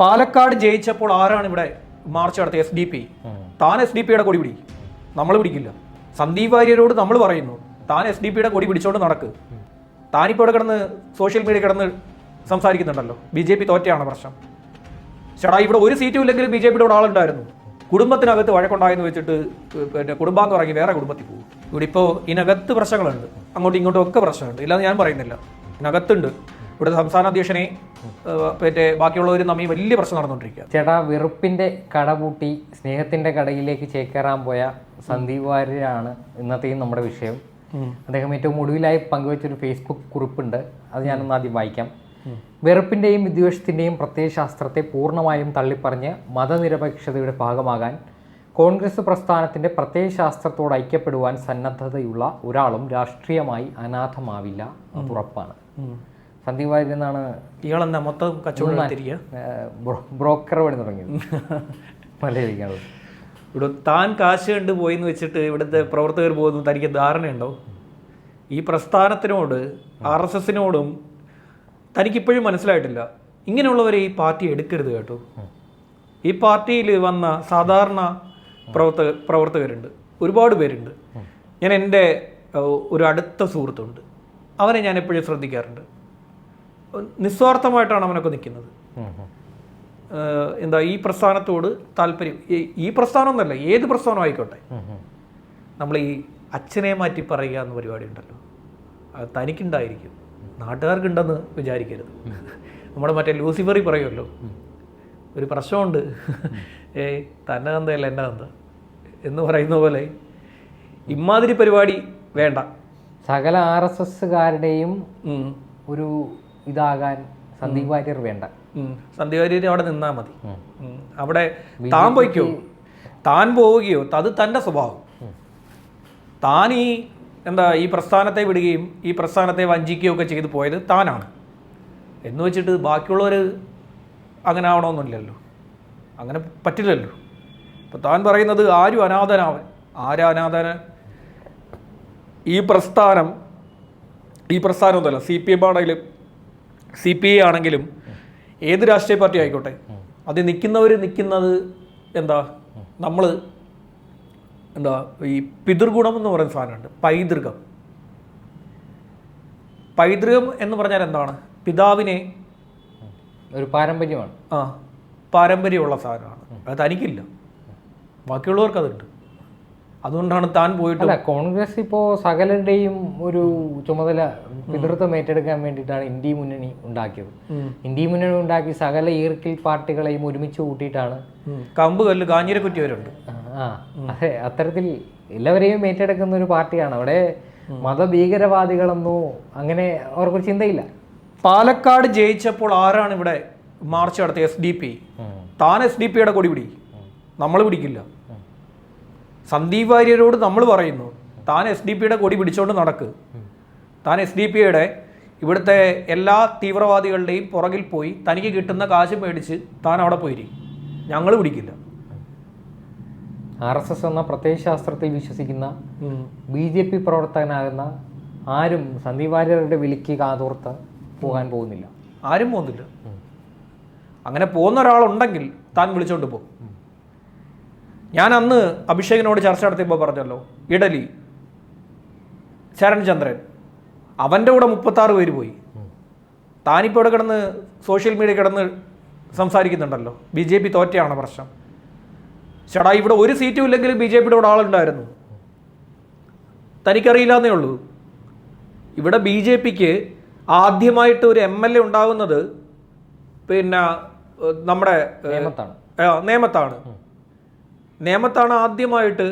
പാലക്കാട് ജയിച്ചപ്പോൾ ആരാണ് ഇവിടെ മാർച്ച് നടത്തിയ എസ് ഡി പി താൻ എസ് ഡി പിയുടെ കൊടി പിടി. നമ്മൾ പിടിക്കില്ല. സന്ദീപ് വാര്യരോട് നമ്മൾ പറയുന്നു താൻ എസ് ഡി പിയുടെ കൊടി പിടിച്ചോണ്ട് നടക്ക്. താനിപ്പോൾ ഇവിടെ കിടന്ന് സോഷ്യൽ മീഡിയ കിടന്ന് സംസാരിക്കുന്നുണ്ടല്ലോ. ബി ജെ പി തോറ്റയാണ് പ്രശ്നം? ചേടാ ഇവിടെ ഒരു സീറ്റും ഇല്ലെങ്കിലും ബി ജെ പിയുടെ ഇവിടെ ആളുണ്ടായിരുന്നു. കുടുംബത്തിനകത്ത് വഴക്കുണ്ടായെന്ന് വെച്ചിട്ട് പിന്നെ എന്ന് ഇറങ്ങി വേറെ കുടുംബത്തിൽ പോകും. ഇവിടെ ഇപ്പോൾ ഇതിനകത്ത് പ്രശ്നങ്ങളുണ്ട് അങ്ങോട്ടും ഇങ്ങോട്ടും ഒക്കെ പ്രശ്നമുണ്ട് ഇല്ലാതെ ഞാൻ പറയുന്നില്ല. ഇതിനകത്തുണ്ട്. ഇവിടെ സംസ്ഥാന അധ്യക്ഷനെ മറ്റേ പിന്നെ ബാക്കിയുള്ളവരും തമ്മിൽ വലിയ പ്രശ്നം നടന്നുകൊണ്ടിരിക്കുക ചേട്ടാ വെറുപ്പിന്റെ കട പൂട്ടി സ്നേഹത്തിന്റെ കടയിലേക്ക് ചേക്കേറാൻ പോയ സന്ദീപ് വാര്യരാണ് ഇന്നത്തെയും നമ്മുടെ വിഷയം. അദ്ദേഹം ഏറ്റവും ഒടുവിലായി പങ്കുവച്ചൊരു ഫേസ്ബുക്ക് കുറിപ്പുണ്ട്. അത് ഞാനൊന്ന് ആദ്യം വായിക്കാം. വെറുപ്പിന്റെയും വിദ്വേഷത്തിന്റെയും പ്രത്യയശാസ്ത്രത്തെ പൂർണമായും തള്ളിപ്പറഞ്ഞ് മതനിരപേക്ഷതയുടെ ഭാഗമാകാൻ കോൺഗ്രസ് പ്രസ്ഥാനത്തിന്റെ പ്രത്യയശാസ്ത്രത്തോട് ഐക്യപ്പെടുവാൻ സന്നദ്ധതയുള്ള ഒരാളും രാഷ്ട്രീയമായി അനാഥമാവില്ല. അത് ഉറപ്പാണ്. സന്ദീപ് വാര്യർ എന്നാണ് ഇയാളെന്താ മൊത്തം കച്ചവടം ബ്രോക്കർ പണി തുടങ്ങിയത്. മലയാളിക്കാണത് ഇവിടെ താൻ കാശ് കണ്ട് പോയി എന്ന് വെച്ചിട്ട് ഇവിടുത്തെ പ്രവർത്തകർ പോകുന്നു തനിക്ക് ധാരണയുണ്ടോ? ഈ പ്രസ്ഥാനത്തിനോട് ആർ എസ് എസിനോടും തനിക്കിപ്പോഴും മനസ്സിലായിട്ടില്ല. ഇങ്ങനെയുള്ളവരെ ഈ പാർട്ടി എടുക്കരുത് കേട്ടോ. ഈ പാർട്ടിയിൽ വന്ന സാധാരണ പ്രവർത്തക പ്രവർത്തകരുണ്ട്. ഒരുപാട് പേരുണ്ട്. ഞാൻ എന്റെ ഒരു അടുത്ത സുഹൃത്തുണ്ട്. അവനെ ഞാൻ എപ്പോഴും ശ്രദ്ധിക്കാറുണ്ട്. നിസ്വാർത്ഥമായിട്ടാണ് അവനൊക്കെ നിൽക്കുന്നത്. എന്താ ഈ പ്രസ്ഥാനത്തോട് താല്പര്യം. ഈ- പ്രസ്ഥാനം എന്നല്ല ഏത് പ്രസ്ഥാനം ആയിക്കോട്ടെ. നമ്മൾ ഈ അച്ഛനെ മാറ്റി പറയുക എന്ന പരിപാടി ഉണ്ടല്ലോ. അത് തനിക്കുണ്ടായിരിക്കും. നാട്ടുകാർക്കുണ്ടെന്ന് വിചാരിക്കരുത്. നമ്മുടെ മറ്റേ ലൂസിഫറി പറയുമല്ലോ. ഒരു പ്രശ്നമുണ്ട്. ഏയ് തന്നെ തന്തയല്ല എന്നെ തന്ത എന്ന് പറയുന്ന പോലെ ഇമാതിരി പരിപാടി വേണ്ട. സകല ആർ എസ് എസ്സുകാരുടെയും. ഒരു ഇതാകാൻ സന്ദീപ് വാര്യർ വേണ്ട. സന്ദീപ് വാര്യർ അവിടെ നിന്നാ മതി. അവിടെ താൻ പോയിക്കോ? താൻ പോവുകയോ? അത് തന്റെ സ്വഭാവം. താൻ ഈ എന്താ ഈ പ്രസ്ഥാനത്തെ വിടുകയും ഈ പ്രസ്ഥാനത്തെ വഞ്ചിക്കുകയോ ഒക്കെ ചെയ്തു പോയത് താനാണ്. എന്ന് വെച്ചിട്ട് ബാക്കിയുള്ളവർ അങ്ങനെ ആവണമെന്നില്ലല്ലോ അങ്ങനെ പറ്റില്ലല്ലോ. ഇപ്പം താൻ പറയുന്നത് ആരും അനാഥനാവൻ ആരാ അനാഥന? ഈ പ്രസ്ഥാനം ഈ പ്രസ്ഥാനം ഒന്നുമല്ല സി പി എം ആണെങ്കിലും സി പി ഐ ആണെങ്കിലും ഏത് രാഷ്ട്രീയ പാർട്ടി ആയിക്കോട്ടെ അത് നിൽക്കുന്നവർ നിൽക്കുന്നത് എന്താ നമ്മൾ എന്താ ഈ പിതൃഗുണം എന്ന് പറയുന്ന സാധനമുണ്ട് പൈതൃകം. പൈതൃകം എന്ന് പറഞ്ഞാൽ എന്താണ്? പിതാവിനെ ഒരു പാരമ്പര്യമാണ്. ആ പാരമ്പര്യമുള്ള സാധനമാണ്. അത് തനിക്കില്ല. ബാക്കിയുള്ളവർക്ക് അതുണ്ട്. അതുകൊണ്ടാണ് താൻ പോയിട്ട് അല്ല കോൺഗ്രസ് ഇപ്പോൾ സകലരുടെയും ഒരു ചുമതല പിതൃത്വം ഏറ്റെടുക്കാൻ വേണ്ടിയിട്ടാണ് ഇന്ത്യ മുന്നണി ഉണ്ടാക്കിയത്. ഇന്ത്യ മുന്നണി ഉണ്ടാക്കി സകല ഈർക്കിൽ പാർട്ടികളെയും ഒരുമിച്ച് കൂട്ടിയിട്ടാണ് കമ്പ് കല്ല് കാഞ്ഞിരക്കുറ്റിയവരുണ്ട് ആ അതെ അത്തരത്തിൽ എല്ലാവരെയും ഏറ്റെടുക്കുന്ന ഒരു പാർട്ടിയാണ്. അവിടെ മതഭീകരവാദികളെന്നോ അങ്ങനെ അവർക്കൊരു ചിന്തയില്ല. പാലക്കാട് ജയിച്ചപ്പോൾ ആരാണ് ഇവിടെ മാർച്ച് നടത്തിയ എസ് ഡി പി താൻ എസ് ഡി പിയുടെ കൊടി പിടി. നമ്മൾ പിടിക്കില്ല. സന്ദീപ് വാര്യരോട് നമ്മൾ പറയുന്നു താൻ എസ് ഡി പിയുടെ കൊടി പിടിച്ചുകൊണ്ട് നടക്ക്. താൻ എസ് ഡി പിയുടെ ഇവിടുത്തെ എല്ലാ തീവ്രവാദികളുടെയും പുറകിൽ പോയി തനിക്ക് കിട്ടുന്ന കാശ് മേടിച്ച് താൻ അവിടെ പോയിരിക്കും ഞങ്ങൾ പിടിക്കില്ല. ആർ എസ് എസ് എന്ന പ്രത്യയശാസ്ത്രത്തിൽ വിശ്വസിക്കുന്ന ബി ജെ പി പ്രവർത്തകനാകുന്ന ആരും സന്ദീപ് വാര്യരുടെ വിളിക്ക് കാതോർത്ത് പോകാൻ പോകുന്നില്ല. ആരും പോകുന്നില്ല. അങ്ങനെ പോകുന്ന ഒരാളുണ്ടെങ്കിൽ താൻ വിളിച്ചോണ്ട് പോകും ഞാൻ അന്ന് അഭിഷേകിനോട് ചർച്ച നടത്തിയപ്പോൾ പറഞ്ഞല്ലോ ഇഡലി ശരൺചന്ദ്രൻ. അവന്റെ കൂടെ മുപ്പത്താറ് പേര് പോയി. താനിപ്പോൾ ഇവിടെ കിടന്ന് സോഷ്യൽ മീഡിയ കിടന്ന് സംസാരിക്കുന്നുണ്ടല്ലോ. ബി ജെ പി തോറ്റയാണ് പ്രശ്നം? ചേടാ ഇവിടെ ഒരു സീറ്റും ഇല്ലെങ്കിലും ബി ജെ പിയുടെ ഇവിടെ ആളുണ്ടായിരുന്നു. തനിക്കറിയില്ലാന്നേ ഉള്ളൂ. ഇവിടെ ബി ജെ പിക്ക് ആദ്യമായിട്ട് ഒരു എം എൽ എ ഉണ്ടാകുന്നത് പിന്നെ നമ്മുടെ നിയമത്താണ് നേമത്താണ് ആദ്യമായിട്ട്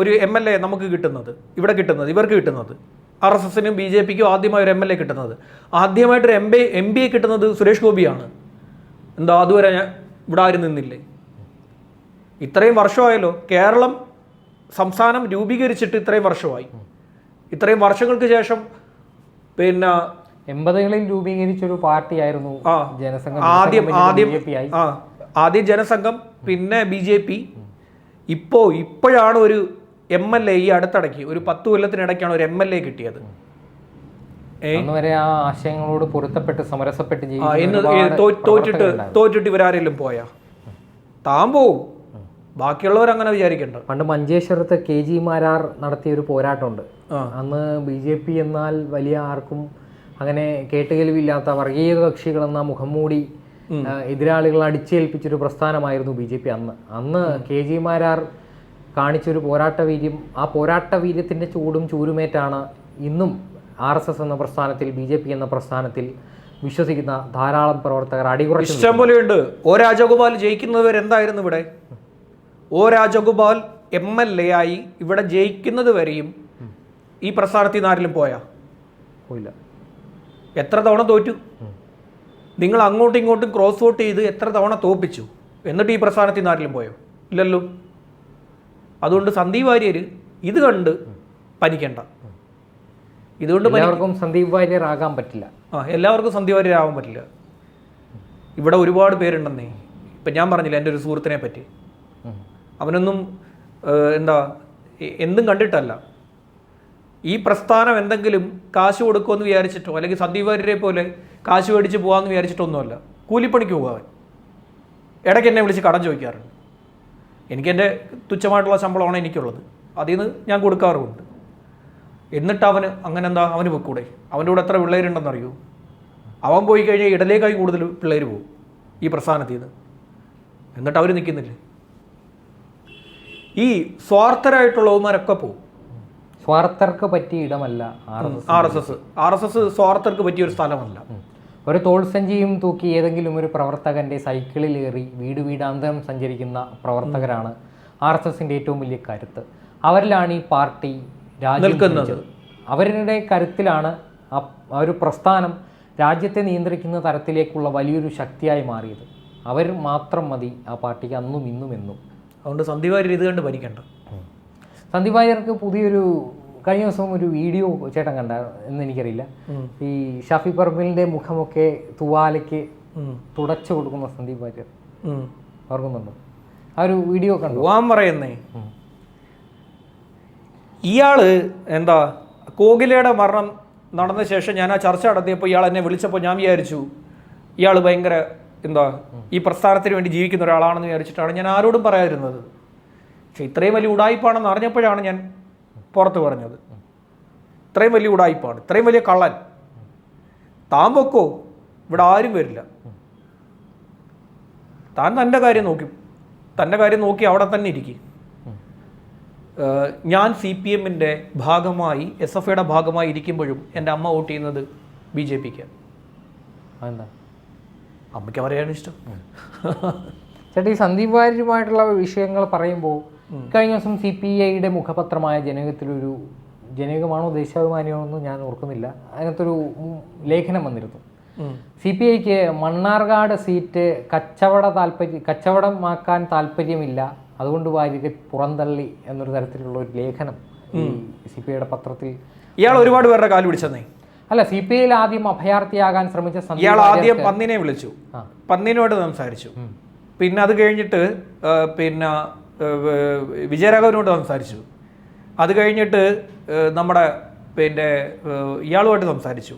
ഒരു എം എൽ എ നമുക്ക് കിട്ടുന്നത് ഇവിടെ കിട്ടുന്നത് ഇവർക്ക് കിട്ടുന്നത്. ആർ എസ് എസിനും ബി ജെ പിക്കും ആദ്യമായി ഒരു എം എൽ എ കിട്ടുന്നത്. ആദ്യമായിട്ടൊരു M B M B A കിട്ടുന്നത് സുരേഷ് ഗോപിയാണ്. എന്താ അതുവരെ ഞാൻ ഇവിടെ ആരും നിന്നില്ലേ? ഇത്രയും വർഷമായല്ലോ കേരളം സംസ്ഥാനം രൂപീകരിച്ചിട്ട് ഇത്രയും വർഷമായി. ഇത്രയും വർഷങ്ങൾക്ക് ശേഷം പിന്നെ എൺപതുകളിൽ രൂപീകരിച്ചൊരു പാർട്ടിയായിരുന്നു ആ ജനസംഘം ആദ്യം ആദ്യം പി ആദ്യം ജനസംഘം പിന്നെ ബി ജെ പി. ഇപ്പോൾ ഇപ്പോഴാണ് ഒരു എം എൽ എ ഈ അടുത്തിടയ്ക്ക് ഒരു പത്ത് കൊല്ലത്തിനിടയ്ക്കാണ് ഒരു എം എൽ എ കിട്ടിയത്. അന്ന് വരെ ആ ആശയങ്ങളോട് പൊരുത്തപ്പെട്ട് സമരസപ്പെട്ട് തോറ്റിട്ട്. തോറ്റിട്ട് ഇവരാരെങ്കിലും പോയാ? താൻ പോവും. ബാക്കിയുള്ളവർ അങ്ങനെ വിചാരിക്കണ്ട. പണ്ട് മഞ്ചേശ്വരത്ത് കെ ജി മാരാർ നടത്തിയ ഒരു പോരാട്ടമുണ്ട്. അന്ന് ബി ജെ പി എന്നാൽ വലിയ ആർക്കും അങ്ങനെ കേട്ടുകേൽവില്ലാത്ത വർഗീയ കക്ഷികളെന്ന മുഖം മൂടി എതിരാളികൾ അടിച്ചേൽപ്പിച്ചൊരു പ്രസ്ഥാനമായിരുന്നു ബി ജെ പി അന്ന്. അന്ന് കെ ജി മാരാർ കാണിച്ചൊരു പോരാട്ട വീര്യം ആ പോരാട്ട വീര്യത്തിന്റെ ചൂടും ചൂരുമേറ്റാണ് ഇന്നും ആർ എസ് എസ് എന്ന പ്രസ്ഥാനത്തിൽ ബി ജെ പി എന്ന പ്രസ്ഥാനത്തിൽ വിശ്വസിക്കുന്ന ധാരാളം പ്രവർത്തകർ അടികുറച്ച് ഇഷ്ടം പോലെയുണ്ട് ഓ രാജഗോപാൽ ജയിക്കുന്നവർ എന്തായിരുന്നു ഇവിടെ? ഓ രാജഗോപാൽ എം എൽ എ ആയി ഇവിടെ ജയിക്കുന്നത് വരെയും ഈ പ്രസ്ഥാനത്തിൽ നിന്ന് ആരെങ്കിലും പോയാ? പോയില്ല. എത്ര തവണ തോറ്റു? നിങ്ങൾ അങ്ങോട്ടും ഇങ്ങോട്ടും ക്രോസ് വോട്ട് ചെയ്ത് എത്ര തവണ തോപ്പിച്ചു? എന്നിട്ട് ഈ പ്രസ്ഥാനത്തിൽ ആരെങ്കിലും പോയോ? ഇല്ലല്ലോ. അതുകൊണ്ട് സന്ദീപ് വാര്യർ ഇത് കണ്ട് പനിക്കണ്ട. ഇതുകൊണ്ട് എല്ലാവർക്കും സന്ദീപ് വാര്യർ ആകാൻ പറ്റില്ല. ആ എല്ലാവർക്കും സന്ദീപ് വാര്യർ ആവാൻ പറ്റില്ല. ഇവിടെ ഒരുപാട് പേരുണ്ടെന്നേ. ഇപ്പം ഞാൻ പറഞ്ഞില്ല എന്റെ ഒരു സുഹൃത്തിനെ പറ്റി. അവനൊന്നും എന്താ എന്തും കണ്ടിട്ടല്ല. ഈ പ്രസ്ഥാനം എന്തെങ്കിലും കാശ് കൊടുക്കുമെന്ന് വിചാരിച്ചിട്ടോ അല്ലെങ്കിൽ സന്ദീപ് വാര്യരെ പോലെ കാശ് മേടിച്ച് പോകാമെന്ന് വിചാരിച്ചിട്ടൊന്നുമല്ല. കൂലിപ്പണിക്ക് പോകാൻ ഇടയ്ക്ക് എന്നെ വിളിച്ച് കടം ചോദിക്കാറുണ്ട്. എനിക്ക് എന്റെ തുച്ഛമായിട്ടുള്ള ശമ്പളമാണ് എനിക്കുള്ളത്. അതിൽ നിന്ന് ഞാൻ കൊടുക്കാറുമുണ്ട്. എന്നിട്ട് അവന് അങ്ങനെ എന്താ അവന് വെക്കൂടെ അവന്റെ കൂടെ എത്ര പിള്ളേരുണ്ടെന്നറിയോ? അവൻ പോയി കഴിഞ്ഞാൽ ഇടലേക്കായി കൂടുതൽ പിള്ളേർ പോകും ഈ പ്രസ്ഥാനത്തിൽ നിന്ന് എന്നിട്ട് അവർ നിൽക്കുന്നില്ലേ? ഈ സ്വാർത്ഥരായിട്ടുള്ളവന്മാരൊക്കെ പോകും സ്വാർത്ഥർക്ക് പറ്റിയ ഇടമല്ല R S S. R S S. സ്വാർത്ഥർക്ക് പറ്റിയ ഒരു സ്ഥലമല്ല. ഒരു തോൾസഞ്ചിയും തൂക്കി ഏതെങ്കിലും ഒരു പ്രവർത്തകന്റെ സൈക്കിളിലേറി വീട് വീടാന്തരം സഞ്ചരിക്കുന്ന പ്രവർത്തകരാണ് ആർ എസ് എസിന്റെ ഏറ്റവും വലിയ കരുത്ത്. അവരിലാണ് ഈ പാർട്ടി രാജ്യം അവരുടെ കരുത്തിലാണ് ആ ആ ഒരു പ്രസ്ഥാനം രാജ്യത്തെ നിയന്ത്രിക്കുന്ന തരത്തിലേക്കുള്ള വലിയൊരു ശക്തിയായി മാറിയത്. അവർ മാത്രം മതി ആ പാർട്ടിക്ക് അന്നും ഇന്നും എന്നും. അതുകൊണ്ട് സന്ദീപ് വാര്യർ ഇത് കണ്ട് ഭരിക്കണ്ട. സന്ദീപ് വാര്യർക്ക് പുതിയൊരു കഴിഞ്ഞ ദിവസം ഒരു വീഡിയോ ചേട്ടൻ കണ്ട എന്ന് എനിക്കറിയില്ല. ഈ ഷാഫി പറമ്പിലിന്റെ മുഖമൊക്കെ തുവാലയ്ക്ക്. തുടച്ചു കൊടുക്കുന്ന സന്ദീപ് വാര്യർ. ഓർക്കുന്നുണ്ടോ? ആ ഒരു വീഡിയോ കണ്ടു. വാൻ പറയുന്നേ. ഇയാൾ എന്താ കോകിലയുടെ മരണം നടന്ന ശേഷം ഞാൻ ആ ചർച്ച നടത്തിയപ്പോൾ ഇയാൾ എന്നെ വിളിച്ചപ്പോൾ ഞാൻ വിചാരിച്ചു ഇയാൾ ഭയങ്കര എന്താ ഈ പ്രസ്ഥാനത്തിന് വേണ്ടി ജീവിക്കുന്ന ഒരാളാണെന്ന് വിചാരിച്ചിട്ടാണ് ഞാൻ ആരോടും പറയാതിരുന്നത്. പക്ഷെ ഇത്രയും വലിയ ഉടായ്പാണെന്ന് അറിഞ്ഞപ്പോഴാണ് ഞാൻ പുറത്ത് പറഞ്ഞത്. ഇത്രയും വലിയ ഉടായ്പാണ് ഇത്രയും വലിയ കള്ളൻ. താൻ പൊക്കോ ഇവിടെ ആരും വരില്ല. താൻ തന്റെ കാര്യം നോക്കി. തന്റെ കാര്യം നോക്കി അവിടെ തന്നെ ഇരിക്കും. ഞാൻ സി പി എമ്മിന്റെ ഭാഗമായി എസ് എഫ് ഐയുടെ ഭാഗമായി ഇരിക്കുമ്പോഴും എന്റെ അമ്മ വോട്ട് ചെയ്യുന്നത് ബി ജെ പിക്ക്. അമ്മയ്ക്ക് അവരെയാണ് ഇഷ്ടം. ചേട്ടാ ഈ സന്ദീപ് വാര്യരുമായിട്ടുള്ള വിഷയങ്ങൾ പറയുമ്പോൾ കഴിഞ്ഞ ദിവസം സി പി ഐയുടെ മുഖപത്രമായ ജനകത്തിലൊരു ജനകമാണോ ദേശാഭിമാനിയാണോ എന്ന് ഞാൻ ഓർക്കുന്നില്ല. അതിനകത്തൊരു ലേഖനം വന്നിരുന്നു. സി പി ഐക്ക് മണ്ണാർകാട് സീറ്റ് കച്ചവട താല്പര്യം കച്ചവടമാക്കാൻ താല്പര്യമില്ല അതുകൊണ്ട് വാര്യരെ പുറന്തള്ളി എന്നൊരു തരത്തിലുള്ള ഒരു ലേഖനം ഈ സി പി ഐയുടെ പത്രത്തിൽ ഇയാൾ ഒരുപാട് പേരുടെ കാൽ പിടിച്ചെന്നേ. അല്ല സി പി ഐയിൽ ആദ്യം അഭയാർത്ഥിയാകാൻ ശ്രമിച്ച ഇയാൾ ആദ്യം പന്നിനെ വിളിച്ചു. പന്നിനോട് സംസാരിച്ചു. പിന്നെ അത് കഴിഞ്ഞിട്ട് പിന്നെ വിജയരാഘവനോട് സംസാരിച്ചു. അത് കഴിഞ്ഞിട്ട് നമ്മുടെ പിന്നെ ഇയാളുമായിട്ട് സംസാരിച്ചു.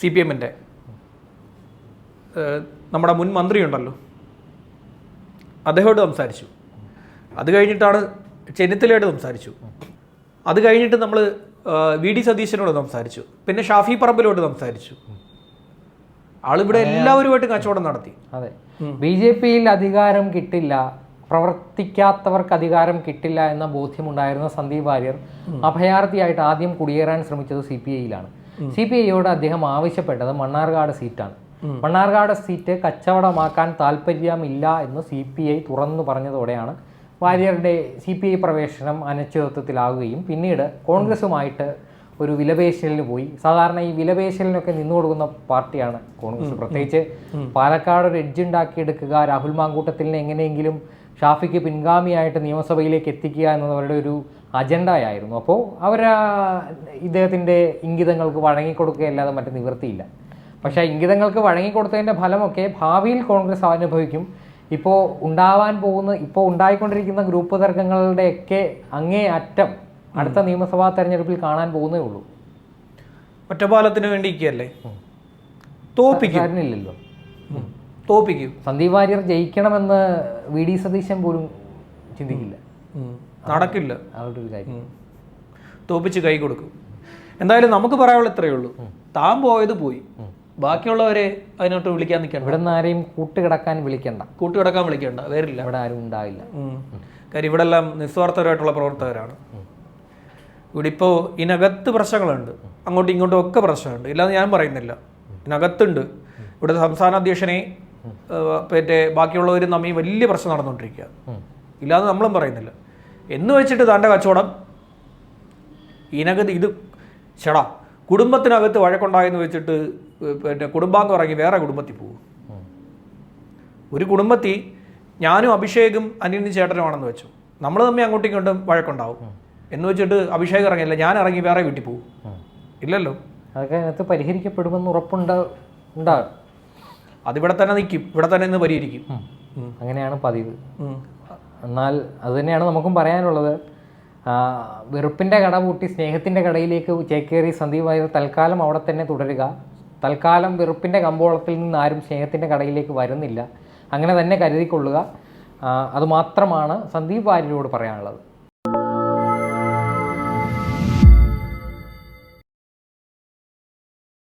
സി പി എമ്മിന്റെ. നമ്മുടെ മുൻ മന്ത്രിയുണ്ടല്ലോ. അദ്ദേഹമായിട്ട് സംസാരിച്ചു. അത് കഴിഞ്ഞിട്ടാണ് ചെന്നിത്തലയോട് സംസാരിച്ചു. അത് കഴിഞ്ഞിട്ട് നമ്മൾ വി ഡി സതീശനോട് സംസാരിച്ചു. പിന്നെ ഷാഫി പറമ്പിലോട്ട് സംസാരിച്ചു. ആളിവിടെ എല്ലാവരുമായിട്ട് കച്ചവടം നടത്തി. അതെ. ബി ജെ പിയിൽ അധികാരം കിട്ടില്ല. പ്രവർത്തിക്കാത്തവർക്ക് അധികാരം കിട്ടില്ല എന്ന ബോധ്യമുണ്ടായിരുന്ന സന്ദീപ് വാര്യർ അഭയാർത്ഥിയായിട്ട് ആദ്യം കുടിയേറാൻ ശ്രമിച്ചത് സി പി ഐയിലാണ്. സി പി ഐയോട് അദ്ദേഹം ആവശ്യപ്പെട്ടത് മണ്ണാർക്കാട് സീറ്റാണ്. മണ്ണാർക്കാട് സീറ്റ് കച്ചവടമാക്കാൻ താല്പര്യമില്ല എന്ന് സി പി ഐ തുറന്നു പറഞ്ഞതോടെയാണ് വാര്യരുടെ സി പി ഐ പ്രവേശനം അനിശ്ചിതത്വത്തിലാവുകയും പിന്നീട് കോൺഗ്രസുമായിട്ട് ഒരു വിലപേശലിന് പോയി. സാധാരണ ഈ വിലപേശലിനൊക്കെ നിന്നു കൊടുക്കുന്ന പാർട്ടിയാണ് കോൺഗ്രസ്. പ്രത്യേകിച്ച് പാലക്കാട് ഒരു എഡ്ജ് ഉണ്ടാക്കിയെടുക്കുക രാഹുൽ മാങ്കൂട്ടത്തിലിനെ എങ്ങനെയെങ്കിലും ഷാഫിക്ക് പിൻഗാമിയായിട്ട് നിയമസഭയിലേക്ക് എത്തിക്കുക എന്നത് അവരുടെ ഒരു അജണ്ടയായിരുന്നു. അപ്പോൾ അവർ ഇദ്ദേഹത്തിന്റെ ഇംഗിതങ്ങൾക്ക് വഴങ്ങിക്കൊടുക്കുകയല്ലാതെ മറ്റു നിവൃത്തിയില്ല. പക്ഷേ ഇംഗിതങ്ങൾക്ക് വഴങ്ങിക്കൊടുത്തതിന്റെ ഫലമൊക്കെ ഭാവിയിൽ കോൺഗ്രസ് അനുഭവിക്കും. ഇപ്പോൾ ഉണ്ടാവാൻ പോകുന്ന ഇപ്പോൾ ഉണ്ടായിക്കൊണ്ടിരിക്കുന്ന ഗ്രൂപ്പ് തർക്കങ്ങളുടെയൊക്കെ അങ്ങേ അറ്റം അടുത്ത നിയമസഭാ തെരഞ്ഞെടുപ്പിൽ കാണാൻ പോകുന്നേ ഉള്ളൂ. ഒറ്റപ്പാലത്തിന് വേണ്ടി ഇരിക്കുകയല്ലേ? തോപ്പിക്കും. കാര്യമില്ലല്ലോ തോപ്പിക്കും. സന്ദീപ് വാര്യർ ജയിക്കണമെന്ന് വി ഡി സതീശൻ പോലും ചിന്തിക്കില്ല. നടക്കില്ല. അവരുടെ ഒരു കാര്യം. തോപ്പിച്ച് കൈ കൊടുക്കും. എന്തായാലും നമുക്ക് പറയാനുള്ള ഇത്രയേ ഉള്ളൂ. താൻ പോയത് പോയി. ബാക്കിയുള്ളവരെ അതിനോട്ട് വിളിക്കാൻ നിൽക്കണം ഇവിടെ നിന്ന് ആരെയും കൂട്ടുകിടക്കാൻ വിളിക്കണ്ട. കൂട്ടുകിടക്കാൻ വിളിക്കണ്ട. വേറില്ല ഇവിടെ ആരും ഉണ്ടാവില്ല. കാര്യം ഇവിടെ എല്ലാം നിസ്വാർത്ഥരായിട്ടുള്ള പ്രവർത്തകരാണ്. ഇവിടെ ഇപ്പോൾ ഇതിനകത്ത് പ്രശ്നങ്ങളുണ്ട്. അങ്ങോട്ടും ഇങ്ങോട്ടും ഒക്കെ പ്രശ്നമുണ്ട് ഇല്ലാന്ന് ഞാൻ പറയുന്നില്ല. ഇതിനകത്തുണ്ട്. ഇവിടെ സംസ്ഥാന അധ്യക്ഷനെ മറ്റേ ബാക്കിയുള്ളവരും തമ്മിൽ വലിയ പ്രശ്നം നടന്നുകൊണ്ടിരിക്കുക. ഇല്ലാതെ ഇല്ലാന്ന് നമ്മളും പറയുന്നില്ല. എന്ന് വെച്ചിട്ട് തന്റെ കച്ചവടം? ഇതിനകത്ത് ഇത് ചേടാ കുടുംബത്തിനകത്ത് വഴക്കുണ്ടായെന്ന് വെച്ചിട്ട് പിന്നെ കുടുംബാംഗം ഇറങ്ങി വേറെ കുടുംബത്തിൽ പോകും. ഒരു കുടുംബത്തിൽ ഞാനും അഭിഷേകും അനിയനും ചേട്ടനുമാണെന്ന് വെച്ചു. നമ്മൾ തമ്മിൽ അങ്ങോട്ടും ഇങ്ങോട്ടും വഴക്കുണ്ടാവും. എന്ന് വെച്ചിട്ട് അഭിഷേക് ഇറങ്ങിയില്ല ഞാൻ ഇറങ്ങി വേറെ വീട്ടിൽ പോകും. ഇല്ലല്ലോ. അതൊക്കെ അതിനകത്ത് പരിഹരിക്കപ്പെടുമെന്ന് ഉറപ്പുണ്ട് ഉണ്ടാകും അതിവിടെ തന്നെ നിൽക്കും ഇവിടെ തന്നെ ഇന്ന് പരിഹരിക്കും. അങ്ങനെയാണ് പതിവ്. എന്നാൽ അത് തന്നെയാണ് നമുക്കും പറയാനുള്ളത്. വെറുപ്പിന്റെ കട പൂട്ടി സ്നേഹത്തിന്റെ കടയിലേക്ക് ചേക്കേറി സന്ദീപ് വാര്യർ തൽക്കാലം അവിടെ തന്നെ തുടരുക. തൽക്കാലം വെറുപ്പിന്റെ കമ്പോളത്തിൽ നിന്ന് ആരും സ്നേഹത്തിന്റെ കടയിലേക്ക് വരുന്നില്ല. അങ്ങനെ തന്നെ കരുതിക്കൊള്ളുക. അതുമാത്രമാണ് സന്ദീപ് വാര്യരോട് പറയാനുള്ളത്.